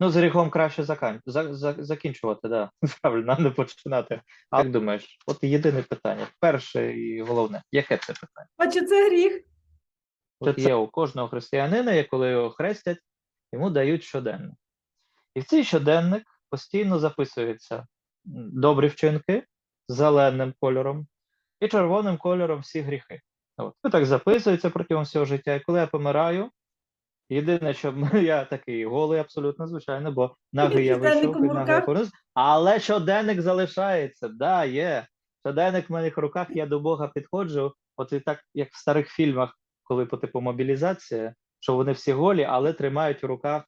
Ну, з гріхом краще закан... за... За... закінчувати, да. Правильно, не починати. А як думаєш, от єдине питання. Перше і головне, яке це питання? А чи це гріх? От є у кожного християнина, і коли його хрестять, йому дають щоденник. І в цей щоденник постійно записуються добрі вчинки зеленим кольором і червоним кольором всі гріхи. От. І так записується протягом всього життя. І коли я помираю, єдине, що я такий голий абсолютно, звичайно, бо нагий я вийшов, нагий я але щоденник залишається. Да, є. Щоденник в моїх руках, я до Бога підходжу, от і так, як в старих фільмах, коли по типу мобілізація, що вони всі голі, але тримають в руках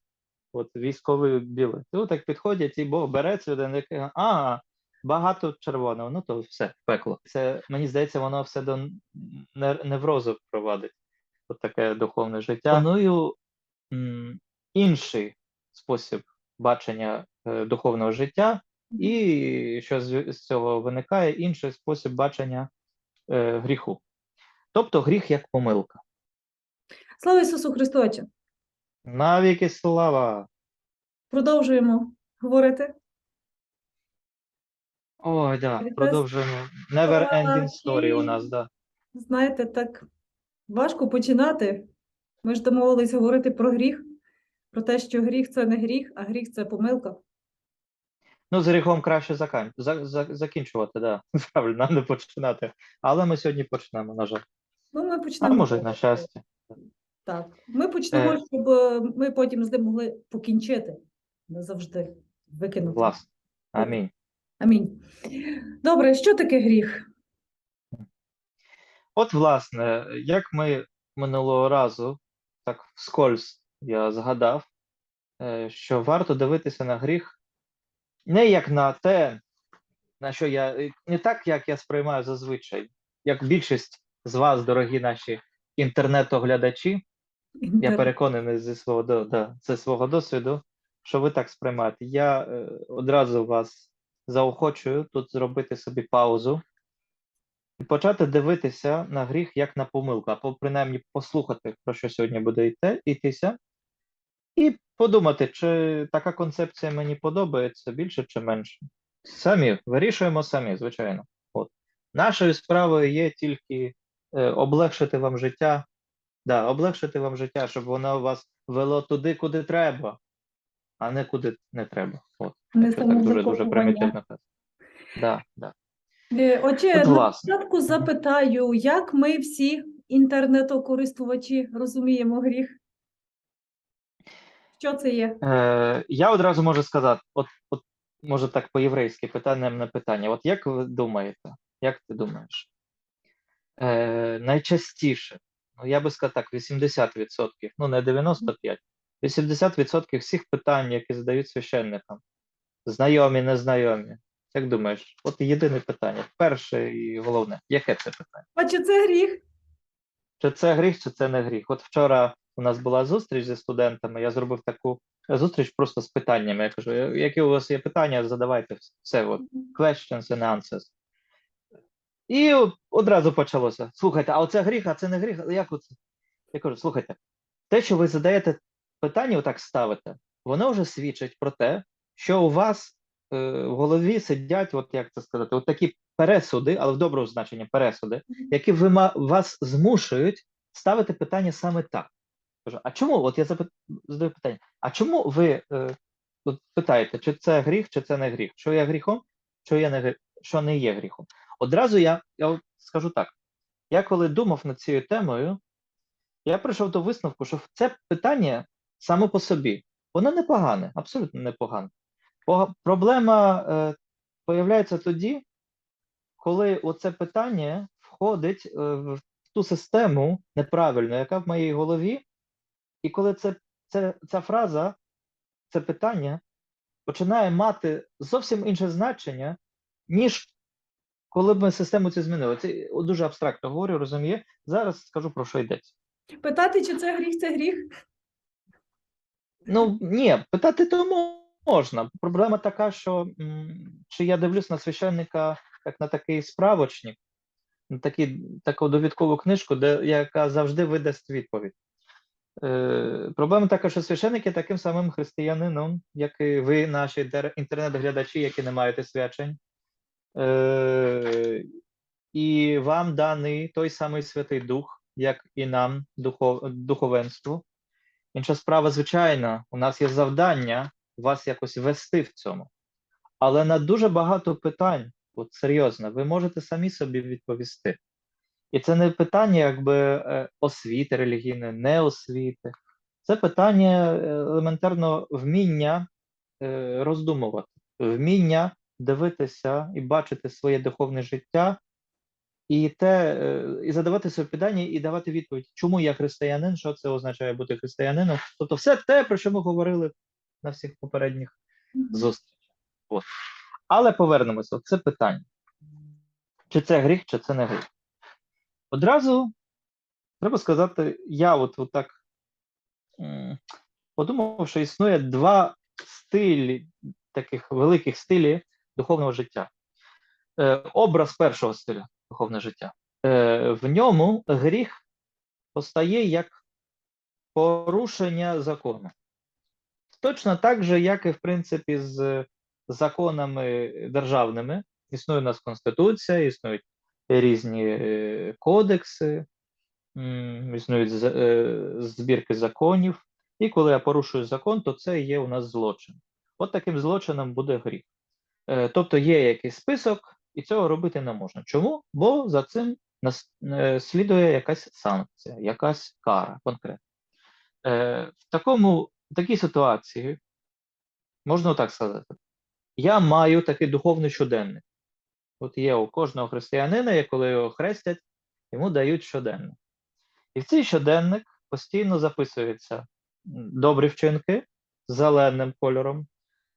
от військовий білет. І так підходять, і Бог бере щоденник, і, ага, багато червоного, ну то все, пекло. Це, мені здається, воно все до неврозу провадить. От таке духовне життя. Планую інший спосіб бачення е, духовного життя, і що з, цього виникає інший спосіб бачення е, гріху. Тобто гріх як помилка. Слава Ісусу Христу! Отче! Навіки слава! Продовжуємо говорити. Ой, да, продовжуємо. Never ending story у нас, да. Знаєте, так важко починати. Ми ж домовились говорити про гріх, про те, що гріх це не гріх, а гріх це помилка. Ну, з гріхом краще закан... за... За... закінчувати, да. Правильно, не починати. Але ми сьогодні почнемо, на жаль. Ну, ми А може, й на щастя. Так. Ми почнемо, Е. щоб е, ми потім з ним могли покінчити назавжди, викинути. Власне. Амінь. Амінь. Добре, що таке гріх? От, власне, як ми минулого разу, так вскользь я згадав, е, що варто дивитися на гріх не як на те, на що я е, не так, як я сприймаю зазвичай, як більшість з вас, дорогі наші інтернет-оглядачі, я переконаний зі свого да, зі свого досвіду, що ви так сприймаєте. Я е, одразу вас заохочую тут зробити собі паузу і почати дивитися на гріх як на помилку, або принаймні послухати, про що сьогодні буде йти, йтися, і подумати, чи така концепція мені подобається більше чи менше. Самі вирішуємо самі, звичайно. От. Нашою справою є тільки е, облегшити вам життя, да, облегшити вам життя, щоб воно вас вело туди, куди треба, а не куди не треба. От, Не якщо так дуже дуже примітивно. Да, да. Е, Отже, От, на початку запитаю, як ми всі інтернетокористувачі розуміємо гріх? Що це є? Е, я одразу можу сказати, от, от може так по-єврейськи питанням на питання. От як ви думаєте, як ти думаєш? Е, найчастіше, ну я би сказав так, 80%, ну не 95%, 80% всіх питань, які задають священникам, знайомі, незнайомі. Як думаєш, от єдине питання, перше і головне, яке це питання? А чи це гріх? Чи це гріх, чи це не гріх? От вчора у нас була зустріч зі студентами. Я зробив таку зустріч просто з питаннями. Я кажу, які у вас є питання, задавайте все. От questions and answers. І одразу почалося. Слухайте, а оце гріх, а це не гріх. Як оце? Я кажу, слухайте, те, що ви задаєте питання, отак ставите, воно вже свідчить про те, що у вас в голові сидять, от як це сказати, от такі пересуди, але в доброму значенні пересуди, які вима, вас змушують ставити питання саме так. А чому? От я запит, задаю питання: а чому ви е, от питаєте, чи це гріх, чи це не гріх? Що є гріхом, що, є не, грі- що не є гріхом? Одразу я, я скажу так: я коли думав над цією темою, я прийшов до висновку, що це питання само по собі, воно непогане, абсолютно непогане. Проблема е, появляється тоді, коли оце питання входить е, в ту систему неправильну, яка в моїй голові, і коли це, це, ця фраза, це питання починає мати зовсім інше значення, ніж коли б ми систему цю змінили. Це дуже абстрактно говорю, розуміє. Зараз скажу про що йдеться. Питати, чи це гріх, це гріх? Ну ні, питати то мо- можна. Проблема така, що чи я дивлюсь на священника як на такий справочник, на такі, таку довідкову книжку, де, яка завжди видасть відповідь. Е, Проблема така, що священик є таким самим християнином, як і ви, наші інтернет-глядачі, які не маєте свячень. Е, І вам даний той самий Святий Дух, як і нам, духов, духовенству. Інша справа, звичайно, у нас є завдання вас якось вести в цьому. Але на дуже багато питань, от серйозно, ви можете самі собі відповісти. І це не питання якби е, освіти релігійної, не освіти. Це питання е, елементарно вміння е, роздумувати, вміння дивитися і бачити своє духовне життя, і те, і задавати собі питання, і давати відповідь, чому я християнин, що це означає бути християнином. Тобто, все те, про що ми говорили на всіх попередніх зустрічах. От. Але повернемося, це питання. Чи це гріх, чи це не гріх? Одразу треба сказати, я от, от так подумав, що існує два стилі, таких великих стилі духовного життя. Е, образ першого стиля духовного життя. Е, в ньому гріх постає як порушення закону. Точно так же, як і в принципі з законами державними. Існує у нас Конституція, існують різні е, кодекси, існують е, збірки законів. І коли я порушую закон, то це є у нас злочин. От таким злочином буде гріх. Е, Тобто є якийсь список, і цього робити не можна. Чому? Бо за цим е, слідує якась санкція, якась кара конкретна. Е, В такому в такій ситуації можна так сказати: я маю такий духовний щоденник. От є у кожного християнина, і коли його хрестять, йому дають щоденник. І в цей щоденник постійно записуються добрі вчинки зеленим кольором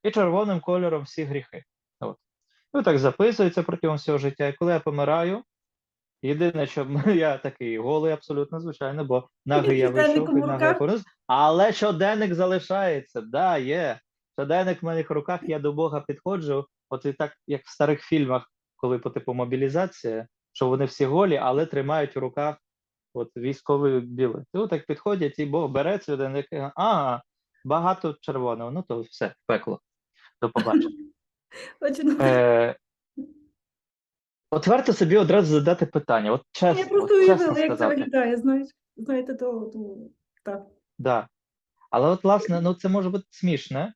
і червоним кольором всі гріхи. От. І так записується протягом всього життя. І коли я помираю, єдине, що я такий голий абсолютно, звичайно, бо нагий я вийшов, нагий я руках? але щоденник залишається. Да, є. Щоденник в моїх руках, я до Бога підходжу. От і так, як в старих фільмах, коли по типу мобілізація, що вони всі голі, але тримають у руках от військовий білий. І так підходять, і Бог бере щоденник, і, а, багато червоного, ну то все, пекло. До побачення. Е, от варто собі одразу задати питання. От чесно, Я просто от чесно уявила, як це сказати. виглядає, знаєш. Знаєте, то, то так. Да. Але от, власне, ну це може бути смішне,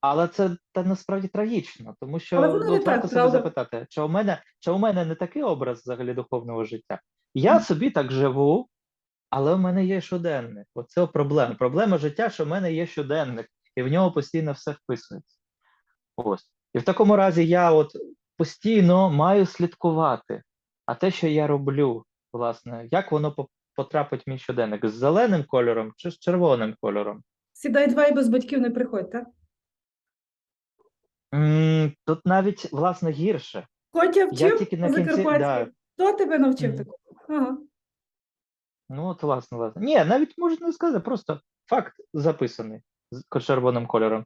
але це та насправді трагічно, тому що Але воно ну, не от так, варто собі правда? запитати, чи у мене, чи у мене не такий образ взагалі духовного життя? Я собі так живу, але у мене є щоденник. Оце проблема. Проблема життя, що в мене є щоденник, і в нього постійно все вписується. Ось. І в такому разі я от постійно маю слідкувати. А те, що я роблю, власне, як воно потрапить в мій щоденник? З зеленим кольором чи з червоним кольором? Сідай два і без батьків не приходь, так? М, Тут навіть, власне, гірше. Котя Я вчив тільки на кінці. Закарпатський? Да, Хто тебе навчив Мгм. такого? Ага. ну, от, власне, власне. Ні, навіть можна не сказати, просто факт записаний з ко- червоним кольором.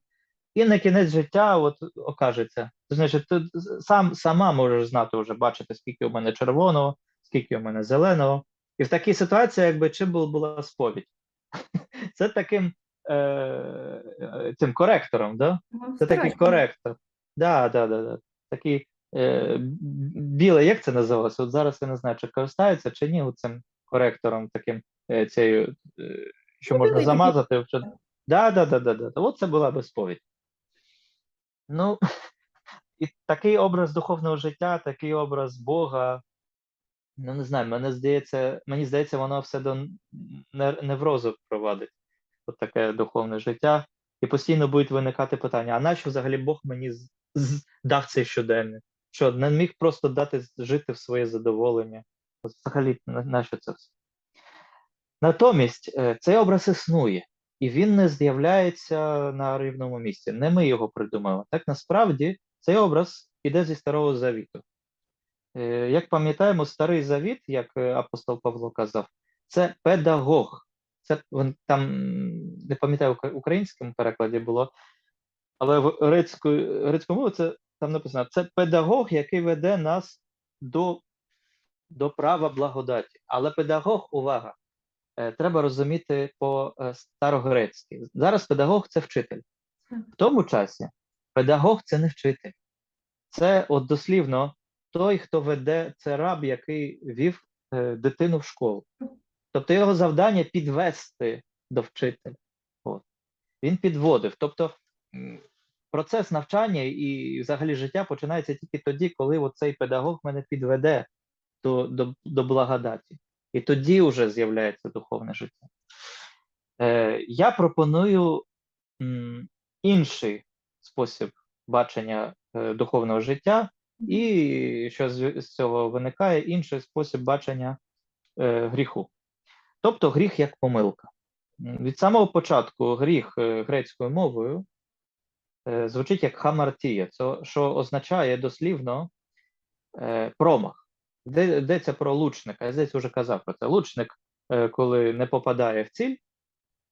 І на кінець життя от окажеться. Значить, ти сам сама можеш знати вже, бачити, скільки у мене червоного, скільки у мене зеленого. І в такій ситуації, якби чим бу- була сповідь. Це таким е, цим коректором, да? Це такий коректор. Да, да, да, да. Такий е, б- білий, як це називалося? От зараз я не знаю, чи користаються чи ні цим коректором, таким е, цією, е, що можна замазати. Да, да, да, да, да. От це була би сповідь. Ну, і такий образ духовного життя, такий образ Бога. Ну, не знаю, мене здається, мені здається, воно все до неврозу провадить. От таке духовне життя. І постійно будуть виникати питання: а нащо взагалі Бог мені дав цей щоденник? Що не міг просто дати жити в своє задоволення? Взагалі, нащо це все? Натомість е, цей образ існує, і він не з'являється на рівному місці. Не ми його придумали. Так насправді цей образ іде зі старого завіту. Е, Як пам'ятаємо, старий завіт, як е, апостол Павло казав, це педагог. Це там не пам'ятаю, в українському перекладі було, але в грецькою мовою це там написано: це педагог, який веде нас до, до права благодаті. Але педагог, увага, треба розуміти по е, старогрецьки. Зараз педагог це вчитель. В тому часі педагог це не вчитель. Це от дослівно той, хто веде, це раб, який вів е, дитину в школу. Тобто його завдання підвести до вчителя. От. Він підводив. Тобто процес навчання і взагалі життя починається тільки тоді, коли цей педагог мене підведе до, до, до благодаті. І тоді вже з'являється духовне життя. Е, я пропоную м, інший спосіб бачення е, духовного життя, і що з, з цього виникає інший спосіб бачення е, гріху. Тобто гріх як помилка. Від самого початку гріх е, грецькою мовою е, звучить як хамартія, що означає дослівно е, промах. Де, йдеться про лучника, я здається, вже казав про це. Лучник, е, коли не попадає в ціль,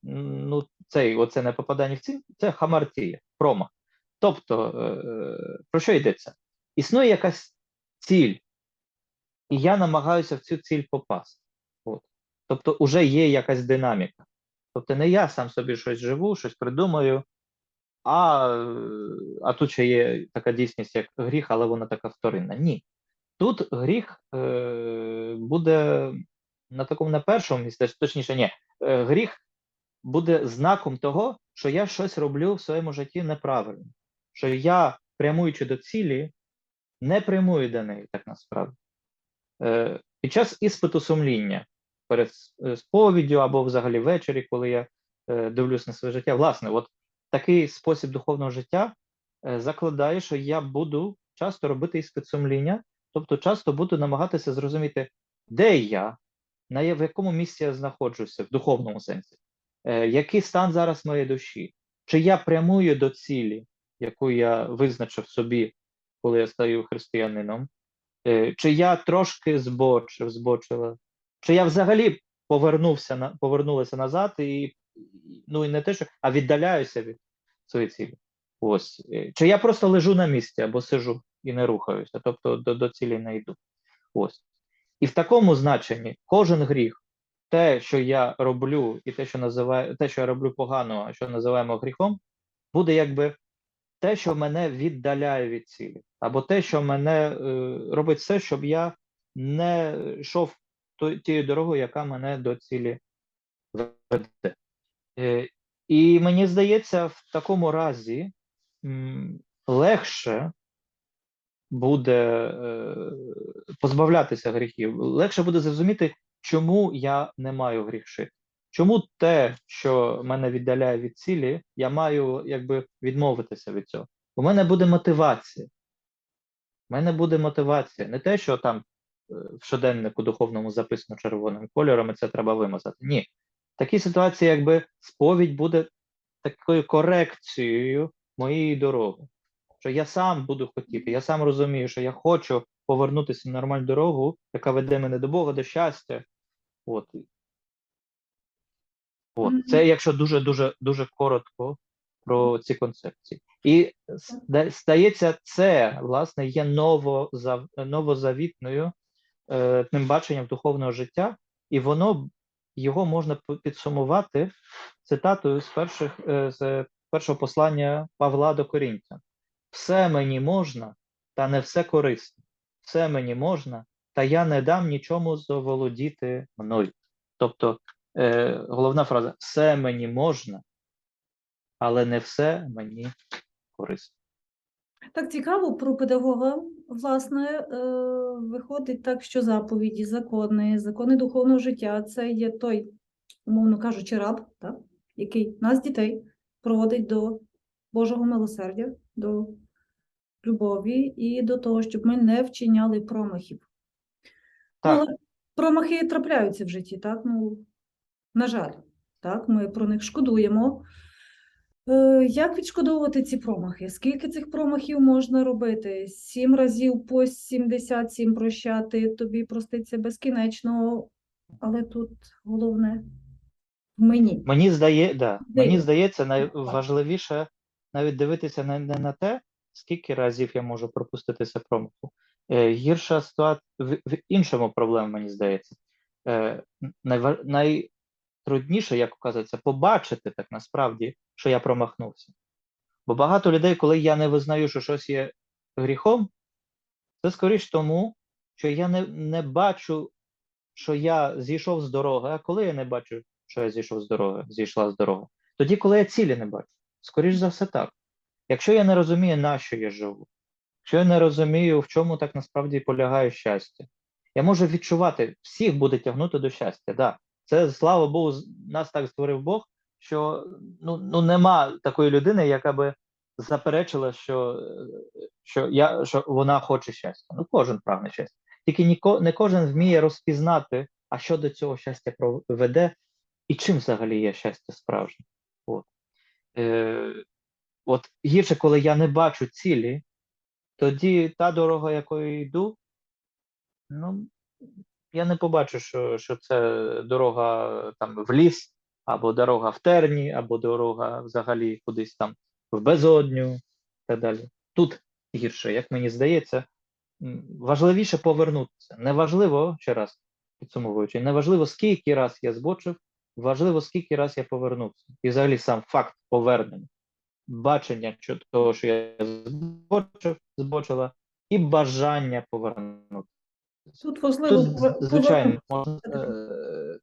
ну, цей, оце не попадання в ціль, це хамартія, промах. Тобто, е, про що йдеться? Існує якась ціль, і я намагаюся в цю ціль попасти. От. Тобто, вже є якась динаміка. Тобто, не я сам собі щось живу, щось придумаю, а, е, а тут ще є така дійсність, як гріх, але вона така вторинна. Ні. Тут гріх е, буде на такому на першому місці, точніше, ні, е, гріх буде знаком того, що я щось роблю в своєму житті неправильно, що я, прямуючи до цілі, не прямую до неї, так насправді. Е, під час іспиту сумління перед е, сповіддю або взагалі ввечері, коли я е, дивлюсь на своє життя, власне, от такий спосіб духовного життя е, закладає, що я буду часто робити іспит сумління, тобто часто буду намагатися зрозуміти, де я, на в якому місці я знаходжуся в духовному сенсі, е, який стан зараз моєї душі, чи я прямую до цілі, яку я визначив собі, коли я стаю християнином, е, чи я трошки збочив, збочила, чи я взагалі повернувся на повернулася назад і ну і не те, що а віддаляюся від своєї цілі. Ось Е, чи я просто лежу на місці або сижу і не рухаюся, тобто до, до цілі не йду. Ось. І в такому значенні кожен гріх, те, що я роблю, і те, що називаю, те, що я роблю погано, що називаємо гріхом, буде якби те, що мене віддаляє від цілі, або те, що мене е, робить все, щоб я не йшов тією дорогою, яка мене до цілі веде. Е, і мені здається, в такому разі м, легше буде е, позбавлятися гріхів, легше буде зрозуміти, чому я не маю грішити. Чому те, що мене віддаляє від цілі, я маю якби відмовитися від цього? У мене буде мотивація. У мене буде мотивація. Не те, що там е, в щоденнику духовному записано червоним кольором, і це треба вимазати. Ні. В такій ситуації, якби сповідь буде такою корекцією моєї дороги. Що я сам буду хотіти, я сам розумію, що я хочу повернутися на нормальну дорогу, яка веде мене до Бога, до щастя. От. От. Це якщо дуже дуже дуже коротко про ці концепції. І ста- стається це, власне, є новозав, новозавітною е, тим баченням духовного життя, і воно його можна підсумувати цитатою з перших е, з першого послання Павла до Корінтян. Все мені можна, та не все корисно. Все мені можна, та я не дам нічому заволодіти мною. Тобто, е, головна фраза: все мені можна, але не все мені корисно. Так цікаво про педагога. Власне, е, виходить так, що заповіді, закони, закони духовного життя це є той, умовно кажучи, раб, так, який нас, дітей, проводить до Божого милосердя, до любові і до того, щоб ми не вчиняли промахів. Так. Але промахи трапляються в житті, так? Ну, на жаль, так, ми про них шкодуємо. Е, Як відшкодовувати ці промахи? Скільки цих промахів можна робити? Сім разів по 77 прощати, тобі проститься безкінечно, але тут головне в мені. Мені здає, да, мені здається, найважливіше навіть дивитися не, не на те, скільки разів я можу пропуститися промаху. Е, гірша ситуація в, в іншому проблема, мені здається. Е, найва- трудніше, як оказується, побачити так насправді, що я промахнувся. Бо багато людей, коли я не визнаю, що щось є гріхом, це скоріш тому, що я не, не бачу, що я зійшов з дороги. А коли я не бачу, що я зійшов з дороги, зійшла з дороги, тоді, коли я цілі не бачу. Скоріш за все так. Якщо я не розумію, на що я живу, якщо я не розумію, в чому так насправді полягає щастя, я можу відчувати, всіх буде тягнути до щастя. Да. Це, слава Богу, нас так створив Бог, що ну, ну нема такої людини, яка би заперечила, що, що, я, що вона хоче щастя. Ну, кожен прагне щастя. Тільки ніко, не кожен вміє розпізнати, а що до цього щастя проведе, і чим взагалі є щастя справжнє. От. Е, от гірше, коли я не бачу цілі, тоді та дорога, якою йду, ну, я не побачу, що, що це дорога там в ліс, або дорога в терні, або дорога взагалі кудись там в безодню і так далі. Тут гірше, як мені здається, важливіше повернутися. Неважливо, ще раз підсумовуючи, неважливо, скільки раз я збочив, важливо, скільки раз я повернувся. І взагалі сам факт повернення, бачення того, що я збочив, збочила, і бажання повернутися. Тут важливо Тут, звичайно, можна, е,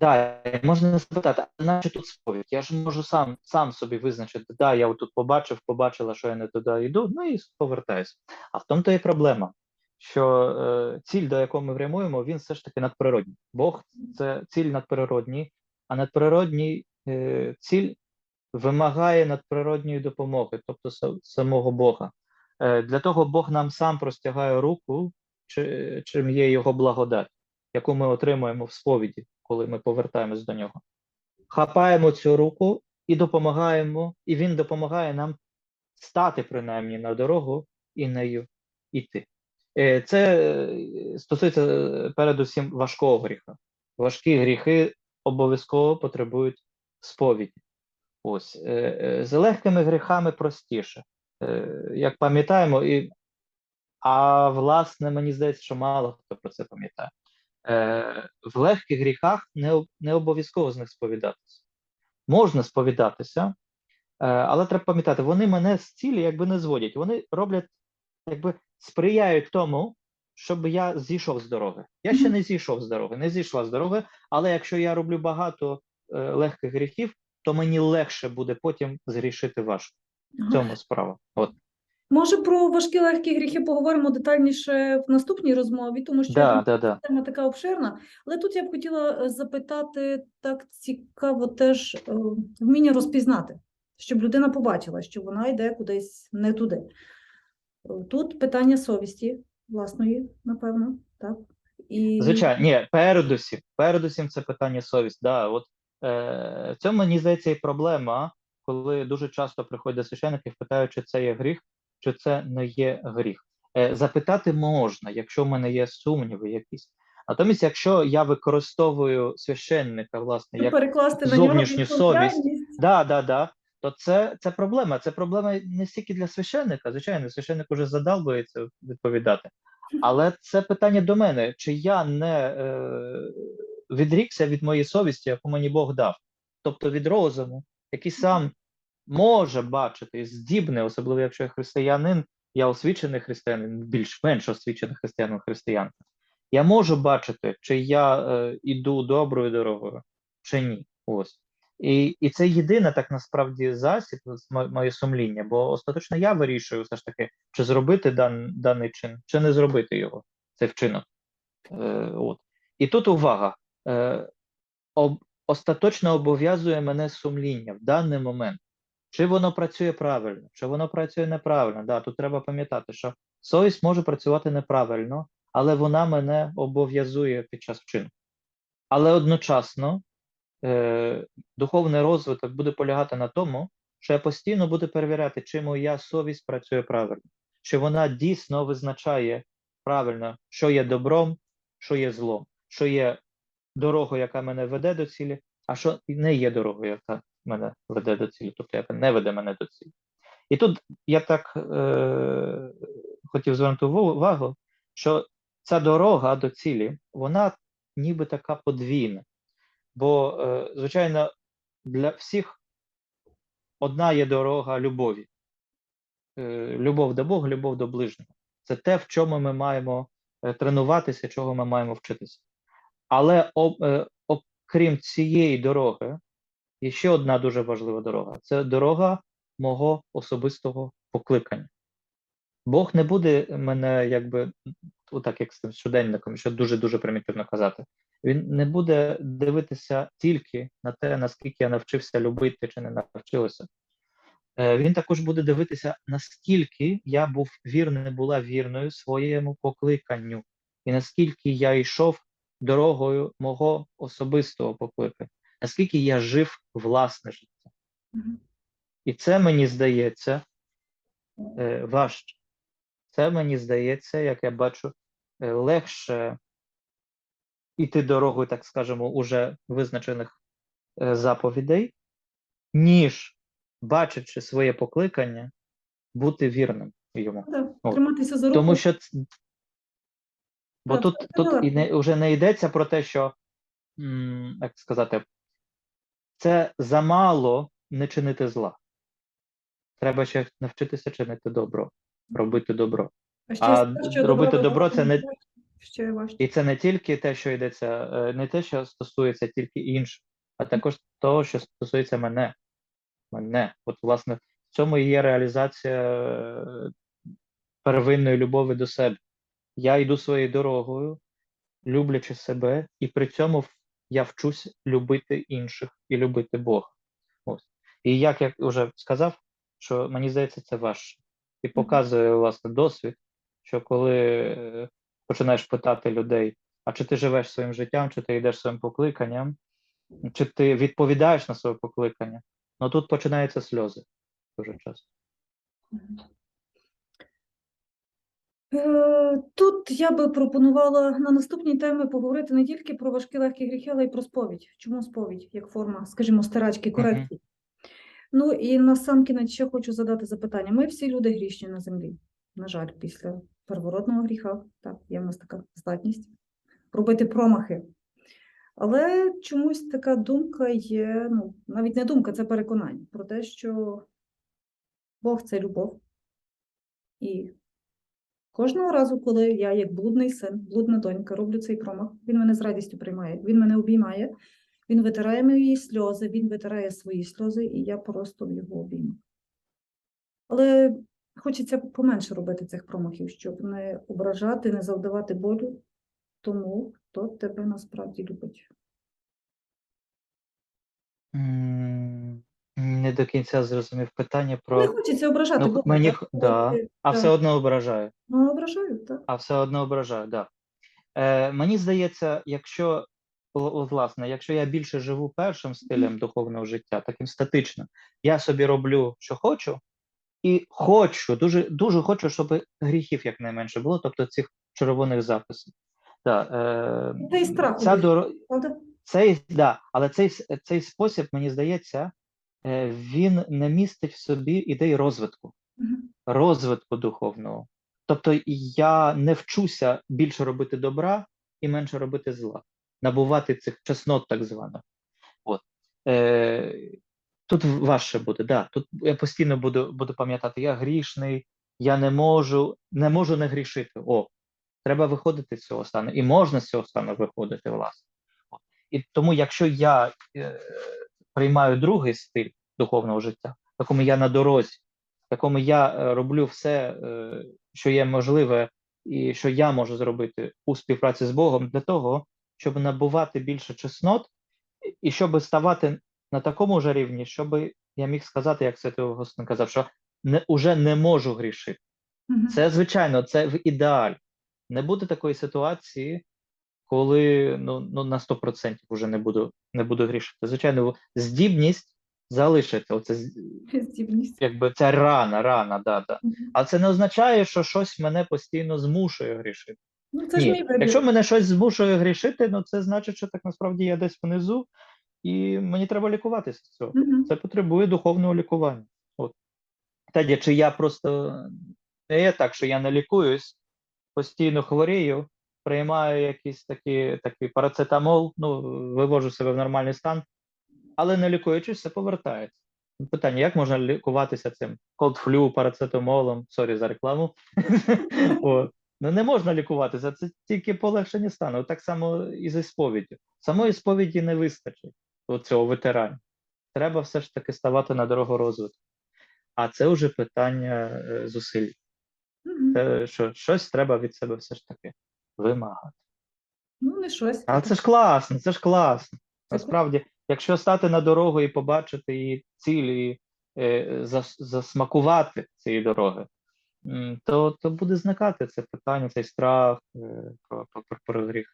да, можна спитати, а наче тут сповідь? Я ж можу сам, сам собі визначити, да, я тут побачив, побачила, що я не туди йду, ну і повертаюся. А в тому то є проблема, що е, ціль, до якої ми прямуємо, він все ж таки надприродній. Бог це ціль надприродній, а надприродній е, ціль вимагає надприродньої допомоги, тобто самого Бога. Е, Для того Бог нам сам простягає руку, чим є його благодать, яку ми отримуємо в сповіді, коли ми повертаємось до нього. Хапаємо цю руку і допомагаємо, і він допомагає нам стати принаймні на дорогу і нею йти. Е, Це е, стосується передусім важкого гріха. Важкі гріхи обов'язково потребують сповіді. Ось е, е, з легкими гріхами простіше. Е, Як пам'ятаємо, і а власне, мені здається, що мало хто про це пам'ятає. В легких гріхах не, не обов'язково з них сповідатися. Можна сповідатися, але треба пам'ятати, вони мене з цілі якби не зводять. Вони роблять, якби сприяють тому, щоб я зійшов з дороги. Я ще не зійшов з дороги, не зійшла з дороги, але якщо я роблю багато легких гріхів, то мені легше буде потім згрішити важко. В Ага. цьому справа. От. Може, про важкі легкі гріхи поговоримо детальніше в наступній розмові, тому що Да, да, да. тема така обширна. Але тут я б хотіла е, запитати так цікаво теж е, вміння розпізнати, щоб людина побачила, що вона йде кудись не туди. Е, Тут питання совісті власної, напевно, так? І Звичайно, ні, передусім, передусім це питання совість. Да, от е, в цьому мені здається і проблема, коли дуже часто приходять священники, питають, чи це є гріх, чи це не є гріх. Е, запитати можна, якщо в мене є сумніви якісь. Натомість, якщо я використовую священника, власне, як перекласти на зовнішню совість. Да, да, да. То це, це проблема. Це проблема не стільки для священника. Звичайно, священник уже задалбується відповідати. Але це питання до мене: чи я не е, відрікся від моєї совісті, яку мені Бог дав, тобто від розуму, який сам може бачити, і здібний, особливо якщо я християнин, я освічений християнин, більш-менш освічений християнин християнка. Я можу бачити, чи я е, іду доброю дорогою, чи ні. Ось. І, і це єдине так насправді засіб, моє сумління, бо остаточно я вирішую все ж таки, чи зробити дан, даний чин, чи не зробити його, цей вчинок. Е, от. І тут увага. Е, об, остаточно обов'язує мене сумління в даний момент. Чи воно працює правильно, чи воно працює неправильно. Да, тут треба пам'ятати, що совість може працювати неправильно, але вона мене обов'язує під час вчинку. Але одночасно е, духовний розвиток буде полягати на тому, що я постійно буду перевіряти, чи моя совість працює правильно, чи вона дійсно визначає правильно, що є добром, що є злом, що є дорогою, яка мене веде до цілі, а що не є дорогою, яка мене веде до цілі, тобто яка не веде мене до цілі. І тут я так е, хотів звернути увагу- увагу, що ця дорога до цілі, вона ніби така подвійна. Бо, е, звичайно, для всіх одна є дорога любові. Е, Любов до Бога, любов до ближнього. Це те, в чому ми маємо е, тренуватися, чого ми маємо вчитися. Але е, окрім цієї дороги, є ще одна дуже важлива дорога це дорога мого особистого покликання. Бог не буде мене, якби, отак, як з тим щоденником, що дуже-дуже примітивно казати. Він не буде дивитися тільки на те, наскільки я навчився любити чи не навчилася. Е, Він також буде дивитися, наскільки я був вірний, була вірною своєму покликанню, і наскільки я йшов дорогою мого особистого покликання, наскільки я жив власне життя. І це мені здається е, важче. Це мені здається, як я бачу, е, легше іти дорогою, так скажемо, уже визначених е, заповідей, ніж, бачачи своє покликання, бути вірним йому. Да, Триматися за руку. Тому що бо тут, тут і не, вже не йдеться про те, що, як сказати, це замало не чинити зла. Треба ще навчитися чинити добро, робити добро. а те, що робити добро добро це не- ще важче. І це не тільки те, що йдеться, е, не те, що стосується тільки інших, а також того, що стосується мене. Мене. От, власне, в цьому і є реалізація е, первинної любові до себе. Я йду своєю дорогою, люблячи себе, і при цьому я вчусь любити інших і любити Бога. Ось. І як я вже сказав, що мені здається, це важче. І показує власне досвід, що коли е, починаєш питати людей, а чи ти живеш своїм життям, чи ти йдеш своїм покликанням, чи ти відповідаєш на своє покликання, ну тут починаються сльози дуже часто. Е, Тут я би пропонувала на наступній темі поговорити не тільки про важкі легкі гріхи, але й про сповідь. Чому сповідь як форма, скажімо, стирачки, корекції? Ну і на сам кінець ще хочу задати запитання. Ми всі люди грішні на землі. На жаль, після первородного гріха, так, є в нас така здатність робити промахи. Але чомусь така думка є, ну, навіть не думка, це переконання про те, що Бог це любов. І Кожного разу, коли я, як блудний син, блудна донька, роблю цей промах, він мене з радістю приймає. Він мене обіймає, він витирає мої сльози, він витирає свої сльози, і я просто в його обіймах. Але хочеться поменше робити цих промахів, щоб не ображати, не завдавати болю тому, хто тебе насправді любить. Не до кінця зрозумів питання Не про. хочеться ображати Ну, Бога. мені так, х- да, ти- А так. все одно ображаю. Ну, ображають, так. А все одно ображаю, да. Е, мені здається, якщо о, власне, якщо я більше живу першим стилем духовного життя, таким статичним, я собі роблю, що хочу, і хочу, дуже дуже хочу, щоб гріхів якнайменше було, тобто цих червоних записів. Да, е, Це і страх ця доро... Правда? цей, да, але цей, с- цей спосіб, мені здається, е, він не містить в собі ідей розвитку розвитку духовного. Тобто я не вчуся більше робити добра і менше робити зла, набувати цих чеснот, так званих. От. Е, тут важче буде, да. Тут я постійно буду, буду пам'ятати, я грішний, я не можу, не можу не грішити. О, треба виходити з цього стану. І можна з цього стану виходити, власне. От. І тому, якщо я е, приймаю другий стиль духовного життя, в якому я на дорозі, в якому я е, роблю все, е, що є можливе, і що я можу зробити у співпраці з Богом для того, щоб набувати більше чеснот, і- щоб ставати на такому ж рівні, щоб я міг сказати, як Святий Августин казав, що не, уже не можу грішити. Це звичайно, це в ідеалі. Не буде такої ситуації, коли ну, ну на 100% вже не буду, не буду грішити. Звичайно, здібність залишиться. Оце Здібність. якби ця рана, рана, да, да. Мгм. А це не означає, що щось мене постійно змушує грішити. Ну, це ж Ні, мій вибір. якщо мене щось змушує грішити, ну це значить, що так насправді я десь внизу, і мені треба лікуватися з цього. Мгм. Це потребує духовного лікування. От. Тоді, чи я просто не є так, що я не лікуюсь, постійно хворію, приймаю якийсь такий, такий парацетамол, ну, вивожу себе в нормальний стан, але не лікуючись, все повертається. Питання: як можна лікуватися цим колд-флю, парацетамолом, сорі за рекламу. Ну, не можна лікуватися, це тільки полегшення стану. Так само і зі сповіддю. Самої сповіді не вистачить у цього ветерані. Треба все ж таки ставати на дорогу розвитку. А це вже питання е, зусиль. Те, що щось треба від себе все ж таки вимагати. Ну, не щось. Але це ж класно, це ж класно. Насправді, якщо стати на дорогу і побачити її ціль, і е, зас- засмакувати цієї дороги, то, то буде зникати це питання, цей страх е, про, про, про, про гріх.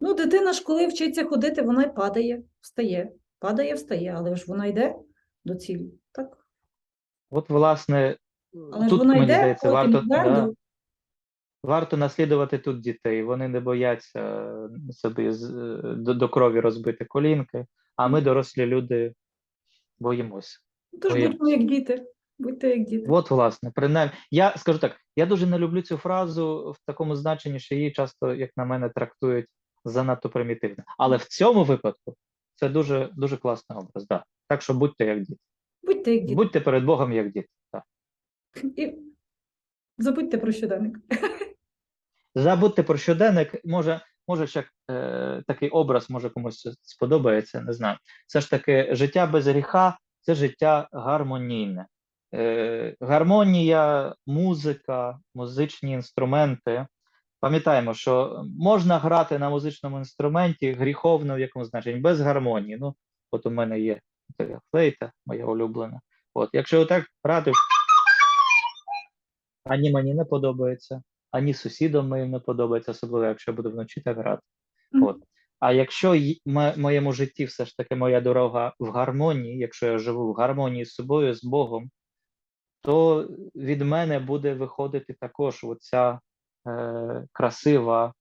Ну, дитина ж, коли вчиться ходити, вона й падає, встає. Падає, встає, але ж вона йде до цілі. Так? От, власне, Але ж тут, вона мені йде здається, варто, да, варто наслідувати тут дітей. Вони не бояться е, собі з- е, до, до крові розбити колінки, а ми, дорослі люди, боїмося. Тож будьмо як діти. Будьте як діти. От, власне, принаймні, я скажу так: я дуже не люблю цю фразу в такому значенні, що її часто, як на мене, трактують занадто примітивно. Але в цьому випадку це дуже дуже класний образ. Да. Так що будьте як діти. Будьте як діти. Будьте перед Богом як діти. Так. І забудьте про щоденник. Забудьте про щоденник. Може, може ще е, такий образ, може комусь сподобається, не знаю. Все ж таки, життя без гріха це життя гармонійне. Е, гармонія, музика, музичні інструменти. Пам'ятаємо, що можна грати на музичному інструменті гріховно в якому значенні, без гармонії. Ну, от у мене є флейта, моя улюблена. От, якщо отак грати, ані мені не подобається, ані сусідам моїм не подобається, особливо якщо я буду вночі так грати. Мгм. От. А якщо м- моєму житті все ж таки моя дорога в гармонії, якщо я живу в гармонії з собою, з Богом, то від мене буде виходити також оця е, красива,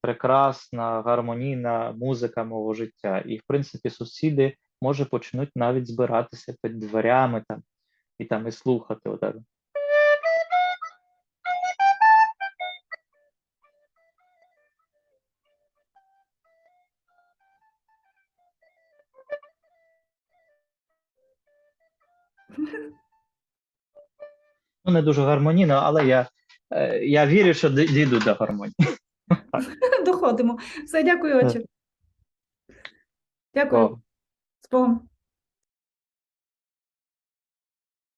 прекрасна, гармонійна музика мого життя. І, в принципі, сусіди може почнуть навіть збиратися під дверями там і там і слухати. Отак. Ну, не дуже гармонійно, але я, е, я вірю, що дійду до гармонії. Доходимо. Все, дякую, отче. Дякую. З Богом.